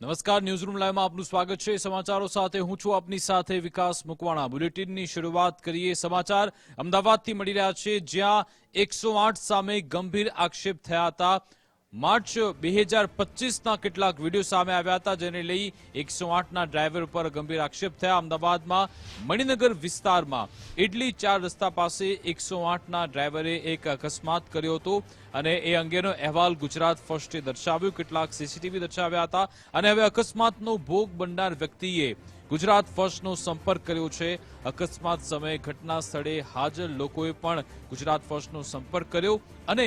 નમસ્કાર ન્યૂઝરૂમ લાઈવમાં આપનું સ્વાગત છે. સમાચારો સાથે હું છું આપની સાથે વિકાસ મુકવાણા. બુલેટિનની શરૂઆત કરીએ. સમાચાર અમદાવાદથી મળી રહ્યા છે, જ્યાં એકસો સામે ગંભીર આક્ષેપ થયા હતા. માર્ચ બે હજાર પચીસના કેટલાક વીડિયો સામે આવ્યા હતા, જેને લઈ એકસો આઠના ડ્રાઈવર પર ગંભીર આક્ષેપ થયા. અમદાવાદમાં મણિનગર વિસ્તારમાં ઇડલી ચાર રસ્તા પાસે એકસો આઠના ડ્રાઈવરે એક અકસ્માત કર્યો હતો અને એ અંગેનો અહેવાલ ગુજરાત ફર્સ્ટે દર્શાવ્યો. કેટલાક સીસીટીવી દર્શાવ્યા હતા અને હવે અકસ્માતનો ભોગ બનનાર વ્યક્તિએ ગુજરાત ફર્સ્ટનો સંપર્ક કર્યો છે. અકસ્માત સમયે ઘટના સ્થળે હાજર લોકોએ પણ ગુજરાત ફર્સ્ટનો સંપર્ક કર્યો અને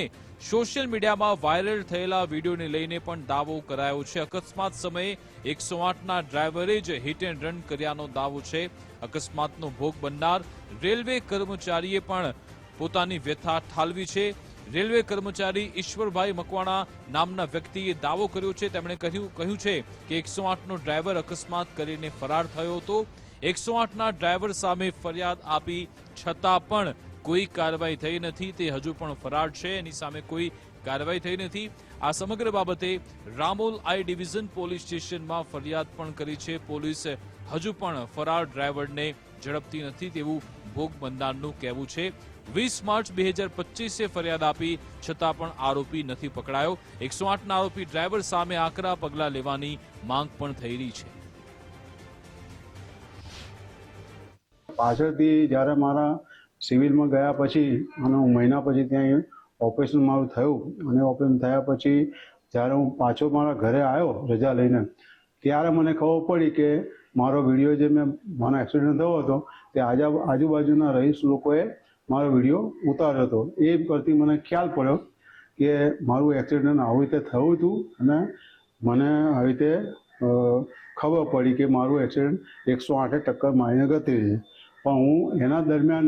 સોશિયલ મીડિયામાં વાયરલ થયેલા વિડીયોને લઈને પણ દાવો કરાયો છે. અકસ્માત સમયે એકસો આઠના ડ્રાઈવરે જ હિટ એન્ડ રન કર્યાનો દાવો છે. અકસ્માતનો ભોગ બનનાર રેલવે કર્મચારીએ પણ પોતાની વ્યથા ઠાલવી છે. રેલવે કર્મચારી ઈશ્વરભાઈ મકવાણા નામના વ્યક્તિએ દાવો કર્યો છે. તેમણે કહ્યું કહ્યું છે કે એકસો આઠનો ડ્રાઈવર અકસ્માત કરીને ફરાર થયો હતો. એકસો આઠના ડ્રાઈવર સામે ફરિયાદ આપી છતાં પણ કોઈ કાર્યવાહી થઈ નથી. તે હજુ પણ ફરાર છે. એની સામે કોઈ કાર્યવાહી થઈ નથી. આ સમગ્ર બાબતે રામોલ આઈ ડિવિઝન પોલીસ સ્ટેશનમાં ફરિયાદ પણ કરી છે. પોલીસ હજુ પણ ફરાર ડ્રાઈવરને ઝડપતી નથી તેવું ભોગ બંધારણનું કહેવું છે. વીસ માર્ચ બે હજાર પચીસે ફરિયાદ આપી, છતાં પણ આરોપી નથી પકડાયો. એકસો આઠના આરોપી ડ્રાઈવર સામે આકરા પગલાં લેવાની માંગ પણ થઈ રહી છે. પાછળથી જ્યારે મારા સિવિલમાં ગયા પછી અને હું મહિના પછી ત્યાં ઓપરેશન મારું થયું અને ઓપરેશન થયા પછી જ્યારે હું પાછો મારા ઘરે આવ્યો રજા લઈને, ત્યારે મને ખબર પડી કે મારો વીડિયો જે મેં, મારો એક્સિડન્ટ થયો હતો તે આજુ, આજુબાજુના રહીશ લોકોએ મારો વીડિયો ઉતાર્યો હતો. એ પરથી મને ખ્યાલ પડ્યો કે મારું એક્સિડન્ટ આવી રીતે થયું હતું અને મને આવી રીતે ખબર પડી કે મારું એક્સિડન્ટ એકસો આઠે ટક્કર મારીને ગતી પણ હું એના દરમિયાન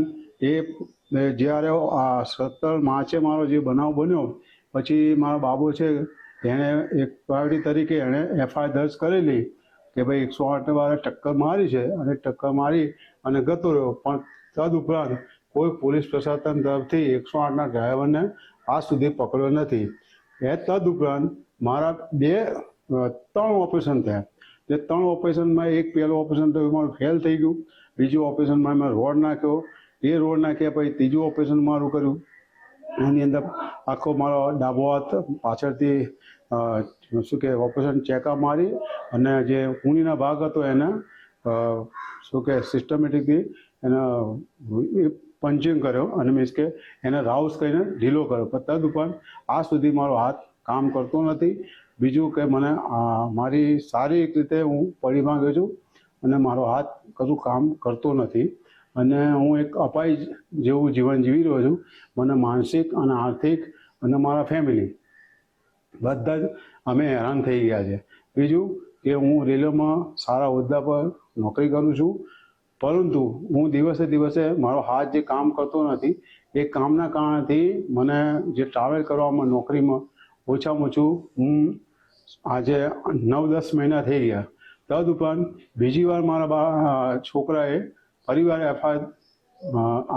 એ જ્યારે આ સત્તર માર્ચે મારો જે બનાવ બન્યો, પછી મારો બાબો છે એણે એક પ્રાયોરિટી તરીકે એણે એફઆઈઆર દર્જ કરેલી. કે ભાઈ એકસો આઠ બારે ટક્કર મારી છે અને ટક્કર મારી અને ગતો રહ્યો. પણ તદુપરાંત કોઈ પોલીસ પ્રશાસન તરફથી એકસો આઠના ડ્રાઈવરને આજ સુધી પકડ્યો નથી. એ તદુપરાંત મારા બે ત્રણ ઓપરેશન થયા. જે ત્રણ ઓપરેશનમાં એક પહેલું ઓપરેશન થયું મારું ફેલ થઈ ગયું. બીજું ઓપરેશનમાં મેં રોડ નાખ્યો. એ રોડ નાખ્યા પછી ત્રીજું ઓપરેશન મારું કર્યું. એની અંદર આખો મારો ડાબો હાથ પાછળથી શું કે ઓપરેશન ચેકઅપ મારી અને જે ઉણીના ભાગ હતો એને શું કે સિસ્ટમેટિકલી એને પંચિંગ કર્યો અને મીન્સ કે એને રાઉસ કરીને ઢીલો કર્યો. પણ તદ ઉપરાંત આ સુધી મારો હાથ કામ કરતો નથી. બીજું કે મને મારી સારી રીતે હું પડી માંગ્યો છું અને મારો હાથ કશું કામ કરતો નથી. અને હું એક અપાઈ જેવું જીવન જીવી રહ્યો છું. મને માનસિક અને આર્થિક અને મારા ફેમિલી બધા જ અમે હેરાન થઈ ગયા છે. બીજું કે હું રેલવેમાં સારા હોદ્દા પર નોકરી કરું છું, પરંતુ હું દિવસે દિવસે મારો હાથ જે કામ કરતો નથી, એ કામના કારણથી મને જે ટ્રાવેલ કરવામાં નોકરીમાં ઓછામાં ઓછું હું આજે નવ દસ મહિના થઈ ગયા. તદ ઉપરાંત બીજી વાર મારા બા, છોકરાએ પરિવારે એફઆઈઆર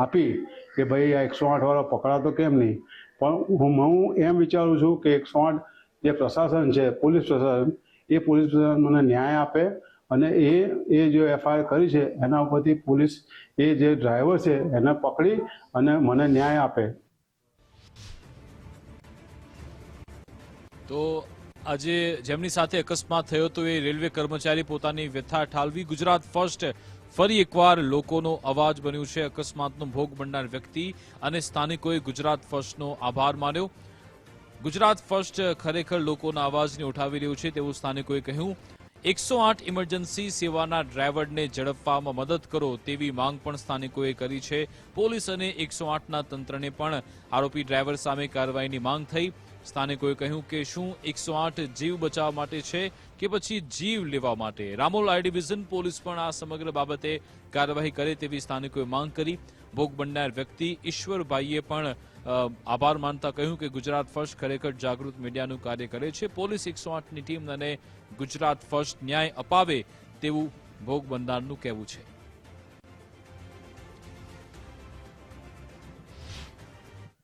આપી કે ભાઈ આ એકસો આઠ વાળો પકડાતો કેમ નહીં? પણ હું હું એમ વિચારું છું કે એકસો આઠ જે પ્રશાસન છે, પોલીસ પ્રશાસન, એ પોલીસ પ્રશાસન મને ન્યાય આપે અને એ એ જે એફઆઈઆર કરી છે, એના ઉપરથી પોલીસ એ જે ડ્રાઈવર છે, એને પકડી અને મને ન્યાય આપે. તો આજે જેમની સાથે અકસ્માત થયો હતો એ રેલવે કર્મચારી પોતાની વ્યથા ઠાલવી. ગુજરાત ફર્સ્ટ ફરી એકવાર લોકોનો અવાજ બન્યું છે. અકસ્માતનો ભોગ બનનાર વ્યક્તિ અને સ્થાનિકોએ ગુજરાત ફર્સ્ટનો આભાર માન્યો. ગુજરાત ફર્સ્ટ ખરેખર લોકોના અવાજને ઉઠાવી રહ્યું છે તેવું સ્થાનિકોએ કહ્યું. એકસો આઠ ઇમરજન્સી સેવાના ડ્રાઈવરને ઝડપવામાં મદદ કરો તેવી માંગ પણ સ્થાનિકોએ કરી છે. પોલીસ અને એકસો આઠના તંત્રને પણ આરોપી ડ્રાઈવર સામે કાર્યવાહીની માંગ થઈ. સ્થાનિકોએ કહ્યું કે શું એકસો આઠ જીવ બચાવવા માટે છે કે પછી જીવ લેવા માટે? રામોલ આઈ ડિવિઝન પોલીસ પણ આ સમગ્ર બાબતે કાર્યવાહી કરે તેવી સ્થાનિકોએ માંગ કરી. ભોગ બનનાર વ્યક્તિ ઈશ્વરભાઈએ પણ આભાર માનતા કહ્યું કે ગુજરાત ફર્સ્ટ ખરેખર જાગૃત મીડિયાનું કાર્ય કરે છે. પોલીસ એકસો આઠની ટીમ અને ગુજરાત ફર્સ્ટ ન્યાય અપાવે તેવું ભોગ બંધારણનું કહેવું છે.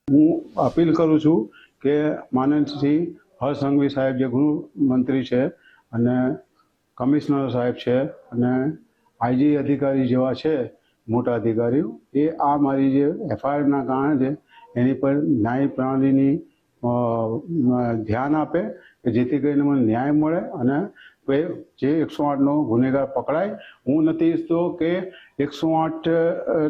હું અપીલ કરું છું કે માનનસિંહ હરસંઘવી સંઘવી સાહેબ જે ગૃહ મંત્રી છે અને કમિશનર સાહેબ છે અને આઈજી અધિકારી જેવા છે, મોટા અધિકારીઓ, એ આ મારી જે એફઆઈઆરના કારણે એની પર ન્યાય પ્રણાલીની ધ્યાન આપે કે જેથી કરીને મને ન્યાય મળે અને જે એકસો આઠનો ગુનેગાર પકડાય. હું નથી ઈચ્છતો કે એકસો આઠ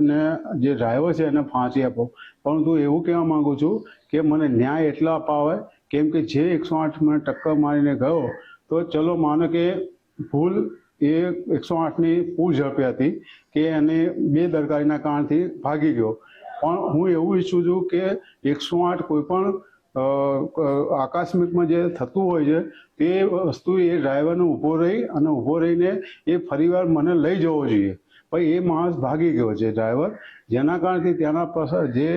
ને જે ડ્રાઈવર છે એને ફાંસી આપો. પરંતુ એવું કહેવા માગું છું કે મને ન્યાય એટલા અપાવે કેમ કે જે એકસો આઠ મને ટક્કર મારીને ગયો, તો ચલો માનો કે ભૂલ એ એકસો આઠની પૂર ઝડપી હતી કે એને બે દરકારીના કારણથી ભાગી ગયો. પણ હું એવું ઈચ્છું છું કે એકસો આઠ કોઈ પણ આકસ્મિકમાં જે થતું હોય છે, તે વસ્તુ એ ડ્રાઈવરને ઊભો રહી અને ઊભો રહીને એ ફરીવાર મને લઈ જવો જોઈએ. પણ એ માણસ ભાગી ગયો છે ડ્રાઈવર. જેના કારણથી ત્યાંના જે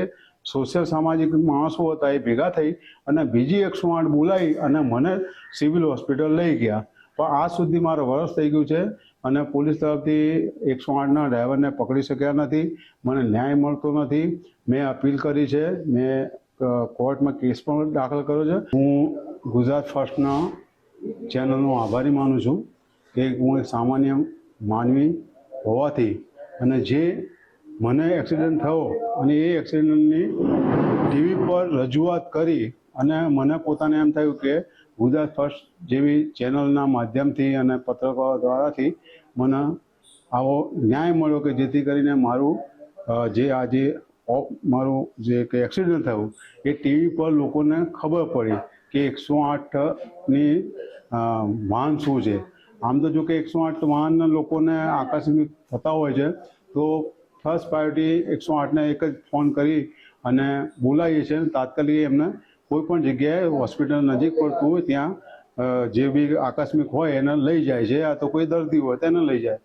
સોશિયલ સામાજિક માણસો હતા એ ભેગા થઈ અને બીજી એકસો આઠ બોલાવી અને મને સિવિલ હોસ્પિટલ લઈ ગયા. પણ આજ સુધી મારે વરસ થઈ ગયું છે. અને પોલીસ તરફથી એકસો આઠના ડ્રાઈવરને પકડી શક્યા નથી. મને ન્યાય મળતો નથી. મેં અપીલ કરી છે. મેં કોર્ટમાં કેસ પણ દાખલ કર્યો છે. હું ગુજરાત ફર્સ્ટના ચેનલનો આભારી માનું છું કે હું એક સામાન્ય માનવી હોવાથી અને જે મને એક્સિડન્ટ થયો અને એ એક્સિડન્ટની ટીવી પર રજૂઆત કરી અને મને પોતાને એમ થયું કે ગુજરાત ફર્સ્ટ જેવી ચેનલના માધ્યમથી અને પત્રકારો દ્વારાથી મને આવો ન્યાય મળ્યો કે જેથી કરીને મારું જે આજે મારું જે કે એક્સિડન્ટ થયું, એ ટીવી પર લોકોને ખબર પડી કે એકસો આઠની વાહન શું છે. આમ તો જો કે એકસો આઠ વાહનના લોકોને આકસ્મિક થતા હોય છે, તો ફર્સ્ટ પ્રાયોરિટી એકસો આઠને એક જ ફોન કરી અને બોલાવીએ છીએ તાત્કાલિક એમને કોઈ પણ જગ્યાએ હોસ્પિટલ નજીક પડતું હોય ત્યાં જે બી આકસ્મિક હોય એને લઈ જાય છે, આ તો કોઈ દર્દી હોય તેને લઈ જાય.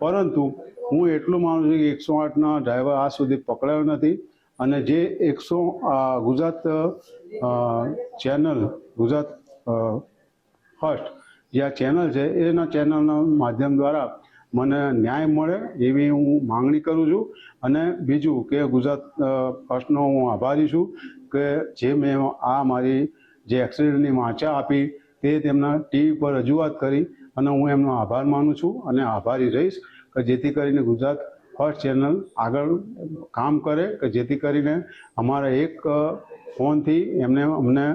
પરંતુ હું એટલું માનું છું કે એકસો આઠના ડ્રાઈવર આજ સુધી પકડાયો નથી અને જે એકસો ગુજરાત ચેનલ ગુજરાત ફર્સ્ટ જે આ ચેનલ છે, એના ચેનલના માધ્યમ દ્વારા મને ન્યાય મળે એવી હું માંગણી કરું છું. અને બીજું કે ગુજરાત ફર્સ્ટનો હું આભારી છું કે જે મેં આ મારી જે એક્સિડન્ટની વાંચા આપી તે તેમના ટીવી પર રજૂઆત કરી અને હું એમનો આભાર માનું છું અને આભારી રહીશ કે જેથી કરીને ગુજરાત ફર્સ્ટ ચેનલ આગળ કામ કરે કે જેથી કરીને અમારા એક ફોનથી એમને અમને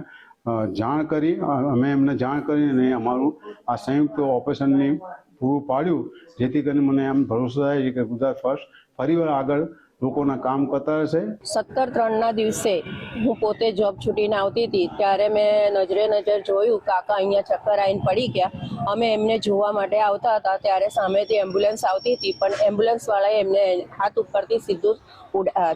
જાણ કરી અમે એમને જાણ કરીને અમારું આ સંયુક્ત ઓપરેશનની પૂરું પાડ્યું, જેથી કરીને મને એમ ભરોસો થાય છે કે ગુજરાત ફર્સ્ટ ફરીવાર આગળ લોકોના કામ કરતા હશે. સત્તર ત્રણના દિવસે હું પોતે જોબ છૂટીને આવતી હતી, ત્યારે મેં નજરે નજર જોયું, કાકા અહીંયા ચક્કર આવીને પડી ગયા. અમે એમને જોવા માટે આવતા હતા, ત્યારે સામેથી એમ્બ્યુલન્સ આવતી હતી, પણ એમ્બ્યુલન્સવાળાએ એમને હાથ ઉપરથી સીધું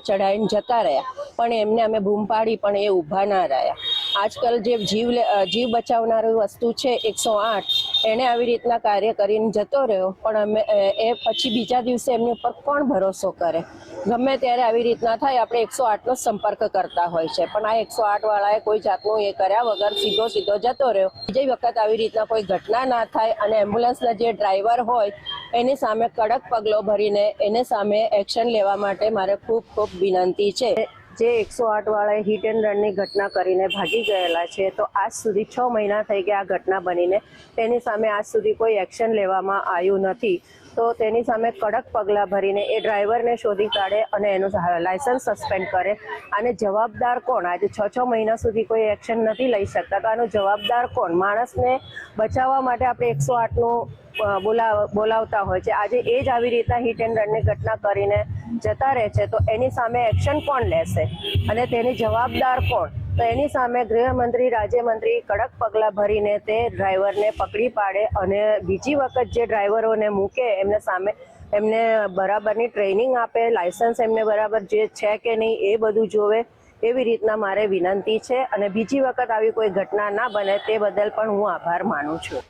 ચડાવીને જતા રહ્યા. પણ એમને અમે બૂમ પાડી, પણ એ ઊભા ના રહ્યા. આજકાલ જે જીવ જીવ બચાવનારી વસ્તુ છે, એકસો આઠ એણે આવી રીતના કાર્ય કરીને જતો રહ્યો, પણ અમે એ પછી બીજા દિવસે એમની ઉપર કોણ ભરોસો કરે? ગમે ત્યારે આવી રીતના થાય, આપણે એકસો આઠનો સંપર્ક કરતા હોય છે. પણ આ એકસો આઠ વાળાએ કોઈ જાતનું એ કર્યા વગર સીધો સીધો જતો રહ્યો. બીજી વખત આવી રીતના કોઈ ઘટના ના થાય અને એમ્બ્યુલન્સના જે ડ્રાઈવર હોય, એની સામે કડક પગલો ભરીને એને સામે એક્શન લેવા માટે મારે ખૂબ ખૂબ વિનંતી છે. જે એકસો આઠ વાળાએ હિટ એન્ડ રનની ઘટના કરીને ભાગી ગયેલા છે, તો આજ સુધી છ મહિના થઈ ગયા આ ઘટના બનીને. તેની સામે આજ સુધી કોઈ એક્શન લેવામાં આવ્યું નથી. તો તેની સામે કડક પગલાં ભરીને એ ડ્રાઈવરને શોધી કાઢે અને એનું લાયસન્સ સસ્પેન્ડ કરે. અને જવાબદાર કોણ? આજે છ છ મહિના સુધી કોઈ એક્શન નથી લઈ શકતા. તો આનો જવાબદાર કોણ? માણસને બચાવવા માટે આપણે એકસો આઠનું બોલાવ, બોલાવતા હોય છે. આજે એ જ આવી રીતના હિટ એન્ડ રનની ઘટના કરીને જતા રહે છે, તો એની સામે એક્શન કોણ લેશે? અને તેની જવાબદાર કોણ? તો એની સામે ગૃહમંત્રી, રાજ્યમંત્રી કડક પગલાં ભરીને તે ડ્રાઈવરને પકડી પાડે અને બીજી વખત જે ડ્રાઈવરોને મૂકે, એમને સામે એમને બરાબરની ટ્રેનિંગ આપે લાયસન્સ એમને બરાબર જે છે કે નહીં એ બધું જોવે, એવી રીતના મારે વિનંતી છે. અને બીજી વખત આવી કોઈ ઘટના ના બને તે બદલ પણ હું આભાર માનું છું.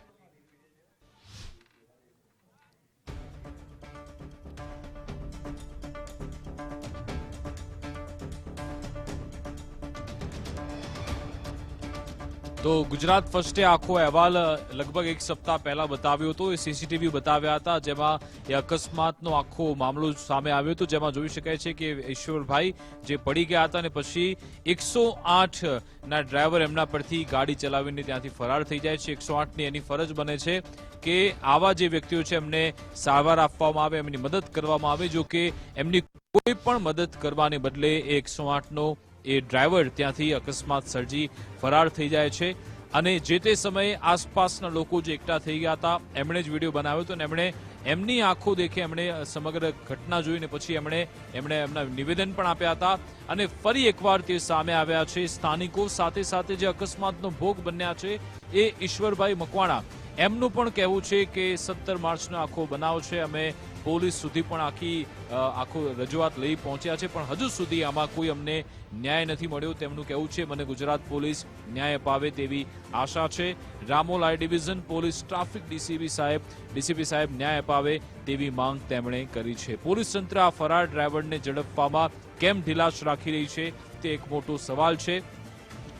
તો ગુજરાત ફર્સ્ટે આખો અહેવાલ લગભગ એક સપ્તાહ પહેલા બતાવ્યો હતો. એ સીસીટીવી બતાવ્યા હતા, જેમાં એ અકસ્માતનો આખો મામલો સામે આવ્યો હતો, જેમાં જોઈ શકાય છે કે ઈશ્વરભાઈ જે પડી ગયા હતા અને પછી એકસો ના ડ્રાઈવર એમના પરથી ગાડી ચલાવીને ત્યાંથી ફરાર થઈ જાય છે. એકસો આઠની એની ફરજ બને છે કે આવા જે વ્યક્તિઓ છે, એમને સારવાર આપવામાં આવે, એમની મદદ કરવામાં આવે, જો કે એમની કોઈ પણ મદદ કરવાને બદલે એકસો આઠનો એ ડ્રાઈવર ત્યાંથી અકસ્માત સર્જી ફરાર થઈ જાય છે. અને જે તે સમયે આસપાસના લોકો જે એકઠા થઈ ગયા હતા, એમણે જ વીડિયો બનાવ્યો હતો અને એમણે એમની આંખો દેખે એમણે સમગ્ર ઘટના જોઈને પછી એમણે એમણે એમના નિવેદન પણ આપ્યા હતા. અને ફરી એકવાર તે સામે આવ્યા છે. સ્થાનિકો સાથે સાથે જે અકસ્માતનો ભોગ બન્યા છે એ ઈશ્વરભાઈ મકવાણા એમનું પણ કહેવું છે કે સત્તર માર્ચનો આખો બનાવ છે. અમે પોલીસ સુધી પણ આખી આખો રજૂઆત લઈ પહોંચ્યા છે. પણ હજુ સુધી આમાં કોઈ અમને ન્યાય નથી મળ્યો તેમનું કહેવું છે. મને ગુજરાત પોલીસ ન્યાય અપાવે તેવી આશા છે. Ramol division police traffic DCP સાહેબ ડીસીપી સાહેબ ન્યાય અપાવે તેવી માંગ તેમણે કરી છે. પોલીસ તંત્ર આ ફરાર ડ્રાઈવરને ઝડપવામાં કેમ ઢીલાશ રાખી રહી છે તે એક મોટો સવાલ છે.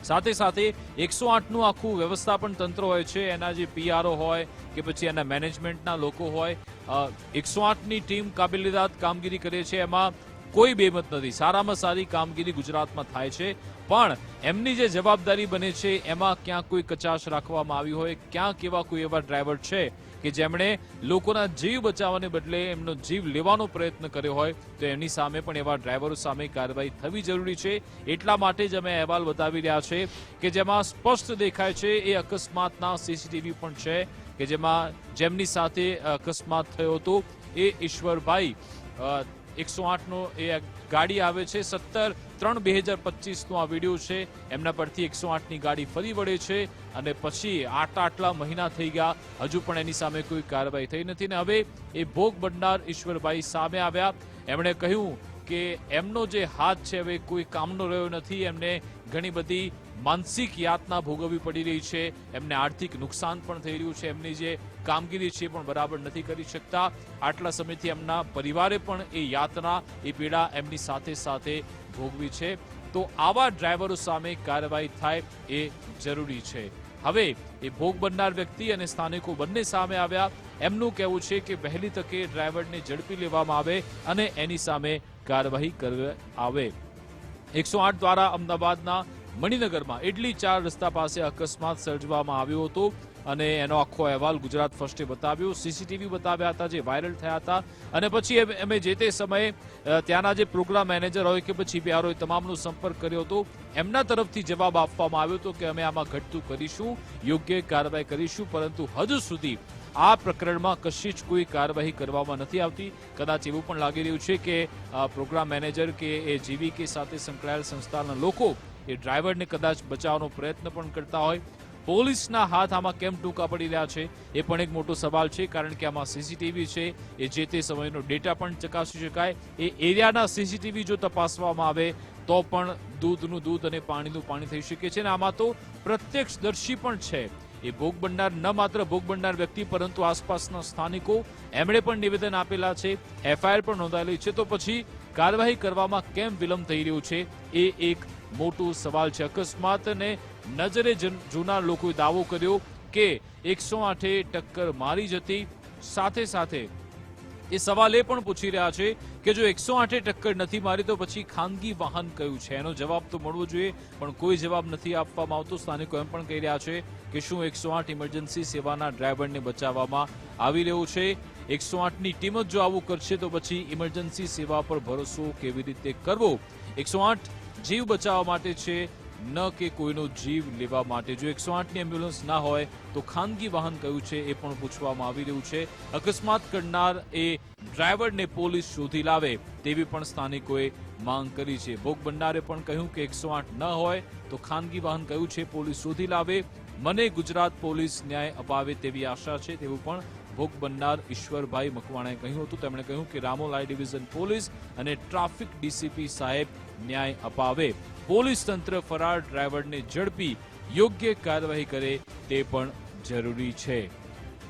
સાથે સાથે એકસો આઠનું આખું વ્યવસ્થાપન તંત્ર હોય છે, એના જે પીઆરઓ હોય કે પછી એના મેનેજમેન્ટના લોકો હોય એકસો આઠની ટીમ કાબિલિદાત કામગીરી કરે છે, એમાં કોઈ બેમત નથી. સારામાં સારી કામગીરી ગુજરાતમાં થાય છે. પણ એમની જે જવાબદારી બને છે, એમાં ક્યાં કોઈ કચાશ રાખવામાં આવી હોય ક્યાંક એવા કોઈ એવા ડ્રાઈવર છે કે જેમણે લોકોના જીવ બચાવવાને બદલે એમનો જીવ લેવાનો પ્રયત્ન કર્યો હોય, તો એમની સામે પણ એવા ડ્રાઈવરો સામે કાર્યવાહી થવી જરૂરી છે. એટલા માટે જ અમે અહેવાલ બતાવી રહ્યા છે કે જેમાં સ્પષ્ટ દેખાય છે, એ અકસ્માતના સીસીટીવી પણ છે કે જેમાં જેમની સાથે અકસ્માત થયો હતો, એ ઈશ્વરભાઈ એકસો આઠનો એ ગાડી આવે છે. સત્તર ત્રણ બે હજાર પચીસનો આ વીડિયો છે. એમના પરથી એકસો આઠની ગાડી ફરી વળે છે અને પછી આટલા આટલા મહિના થઈ ગયા. હજુ પણ એની સામે કોઈ કાર્યવાહી થઈ નથી ને હવે એ ભોગ બનનાર ઈશ્વરભાઈ સામે આવ્યા. એમણે કહ્યું કે એમનો જે હાથ છે હવે કોઈ કામનો રહ્યો નથી. એમને ઘણી બધી માનસિક યાતના ભોગવવી પડી રહી છે. એમને આર્થિક નુકસાન પણ થઈ રહ્યું છે. એમની જે કામગીરી છે પણ બરાબર નથી કરી શકતા. આટલા સમયથી એમના પરિવારે પણ એ યાતના, એ પીડા એમની સાથે સાથે ભોગવી છે. તો આવા ડ્રાઈવરો સામે કાર્યવાહી થાય એ જરૂરી છે. હવે એ ભોગ બનનાર વ્યક્તિ અને સ્થાનિકો બંને સામે આવ્યા. એમનું કહેવું છે કે વહેલી તકે ડ્રાઈવરને ઝડપી લેવામાં આવે અને એની સામે કાર્યવાહી કરવા આવે. એકસો આઠ દ્વારા અમદાવાદના મણિનગરમાં ઇડલી ચાર રસ્તા પાસે અકસ્માત સર્જવામાં આવ્યો હતો અને એનો આખો અહેવાલ ગુજરાત ફર્સ્ટે બતાવ્યો. સીસીટીવી બતાવ્યા હતા જે વાયરલ થયા હતા અને પછી અમે જે તે સમયે ત્યાંના જે પ્રોગ્રામ મેનેજર હોય કે પછી પીઆરઓએ તમામનો સંપર્ક કર્યો હતો, એમના તરફથી જવાબ આપવામાં આવ્યો હતો કે અમે આમાં ઘટતું કરીશું, યોગ્ય કાર્યવાહી કરીશું, પરંતુ હજુ સુધી આ પ્રકરણમાં કશી જ કોઈ કાર્યવાહી કરવામાં નથી આવતી. કદાચ એવું પણ લાગી રહ્યું છે કે પ્રોગ્રામ મેનેજર કે એ જીવીકે સાથે સંકળાયેલ સંસ્થાના લોકો એ ડ્રાઈવરને કદાચ બચાવવાનો પ્રયત્ન પણ કરતા હોય. પોલીસના હાથ આમાં કેમ ટૂંકા પડી રહ્યા છે, એ પણ એક મોટો સવાલ છે, કારણ કે આમાં સીસીટીવી છે, એ જે તે સમયનો ડેટા પણ ચકાસી શકાય. એ એરિયાના સીસીટીવી જો તપાસવામાં આવે, તો પણ દૂધનું દૂધ અને પાણીનું પાણી થઈ શકે છે અને આમાં તો પ્રત્યક્ષદર્શી પણ છે. એ ભોગ બનનાર ન માત્ર ભોગ બનનાર વ્યક્તિ, પરંતુ આસપાસના સ્થાનિકો એમણે પણ નિવેદન આપેલા છે. એફઆઈઆર પણ નોંધાયેલી છે. તો પછી કાર્યવાહી કરવામાં કેમ વિલંબ થઈ રહ્યો છે? એ એક મોટો સવાલ છે. અકસ્માતને નજરે જન- લોકોએ દાવો કર્યો કે એકસો આઠે ટક્કર મારી જતી સાથે સાથે એ સવાલ એ પણ પૂછી રહ્યા છે કે જો એકસો આઠે ટક્કર નથી મારી, તો પછી ખાનગી વાહન કયું છે? એનો જવાબ તો મળવો જોઈએ, પણ કોઈ જવાબ નથી આપવામાં આવતો. સ્થાનિકો એમ પણ કહી રહ્યા છે કે શું એકસો આઠ ઇમરજન્સી સેવાના ડ્રાઈવરને બચાવવામાં આવી રહ્યું છે? એકસો આઠની ટીમ જ જો આવું કરશે, તો પછી ઇમરજન્સી સેવા પર ભરોસો કેવી રીતે કરવો? એકસો આઠ જીવ બચાવવા માટે છે ન કે કોઈનો જીવ લેવા માટે. જો એકસો આઠની એમ્બ્યુલન્સ ના હોય તો ખાનગી વાહન કયું છે એ પણ પૂછવામાં આવી રહ્યું છે. અકસ્માત કરનાર એ ડ્રાઈવરને પોલીસ શોધી લાવે તેવી પણ સ્થાનિકોએ માંગ કરી છે. ભોગ બંડારે પણ કહ્યું કે એકસો આઠ ન હોય તો ખાનગી વાહન કયું છે પોલીસ શોધી લાવે. મને ગુજરાત પોલીસ ન્યાય અપાવે તેવી આશા છે તેવું પણ ભોગ બનનાર ઈશ્વરભાઈ મકવાણાએ કહ્યું હતું. તેમણે કહ્યું કે રામોલાઈ ડિવિઝન પોલીસ અને ટ્રાફિક ડીસીપી સાહેબ ન્યાય અપાવે. પોલીસ તંત્ર ફરાર ડ્રાઈવરને ઝડપી યોગ્ય કાર્યવાહી કરે તે પણ જરૂરી છે.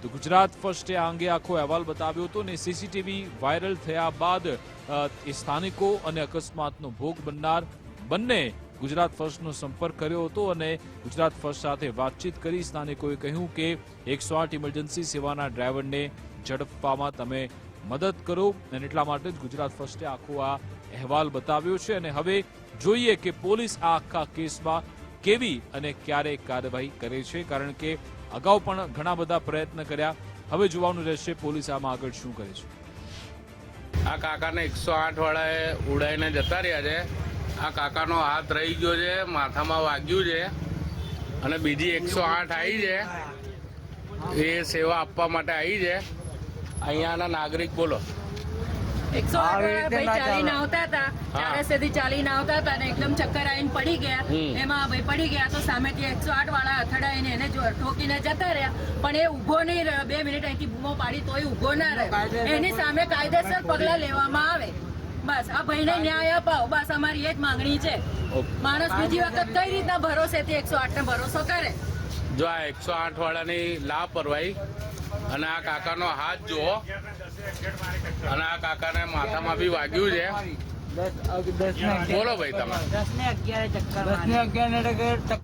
તો ગુજરાત ફર્સ્ટે આ અંગે આખો અહેવાલ બતાવ્યો હતો ને સીસીટીવી વાયરલ થયા બાદ એ સ્થાનિકો અને અકસ્માતનો ભોગ બનનાર બંને ગુજરાત ફર્સ્ટનો સંપર્ક કર્યો હતો અને ગુજરાત ફર્સ્ટ સાથે વાતચીત કરી સ્થાનિકોએ કહ્યું કે એકસો આઠ ઇમરજન્સી સેવાના ડ્રાઈવરને ઝડપવામાં તમે મદદ કરો અને એટલા માટે જ ગુજરાત ફર્સ્ટે આખો આ અહેવાલ બતાવ્યો છે અને હવે જોઈએ કે પોલીસ આ આખા કેસમાં કેવી અને ક્યારે કાર્યવાહી કરે છે, કારણ કે અગાઉ પણ ઘણા બધા પ્રયત્ન કર્યા. હવે જોવાનું રહેશે પોલીસ આમાં આગળ શું કરે છે. આ કાકાને એકસો આઠ વાળાએ ઉડાઈને જતા રહ્યા છે. આ કાકાનો હાથ રહી ગયો છે, માથામાં વાગ્યું છે અને બીજી એકસો આઠ આવી છે. એ સેવા આપવા માટે આવી છે. અહીંયાના નાગરિક બોલો. એકસો વાળા ભાઈ ચાલીને આવતા હતા. ચાર રસ્તેથી ચાલીને આવતા હતા ને એકદમ ચક્કર આવીને પડી ગયા. એમાં ભાઈ પડી ગયા તો સામેથી એકસો આઠ વાળા અથડાઈને એને જો ઠોકીને જતા રહ્યા. પણ એ ઊભો નહીં રહ્યો. બે મિનિટ અહીંથી બૂમો પાડી તોય ઊભો ના રહ્યો. એની સામે કાયદેસર પગલા લેવામાં આવે. બસ આ ભાઈને ન્યાય અપાવો. બસ અમારી એ જ માંગણી છે. માણસ બીજી વખત કઈ રીતના ભરોસેથી એકસો આઠ ને ભરોસો કરે? જો આ એકસો આઠ વાળાની લાપરવાહી અને આ કાકાનો હાથ જુઓ. અને આ કાકાને માથામાં બી વાગ્યું છે. દસ અગ- દસ ને અગિયાર. બોલો ભાઈ તમે દસ ને અગિયાર ચક્કર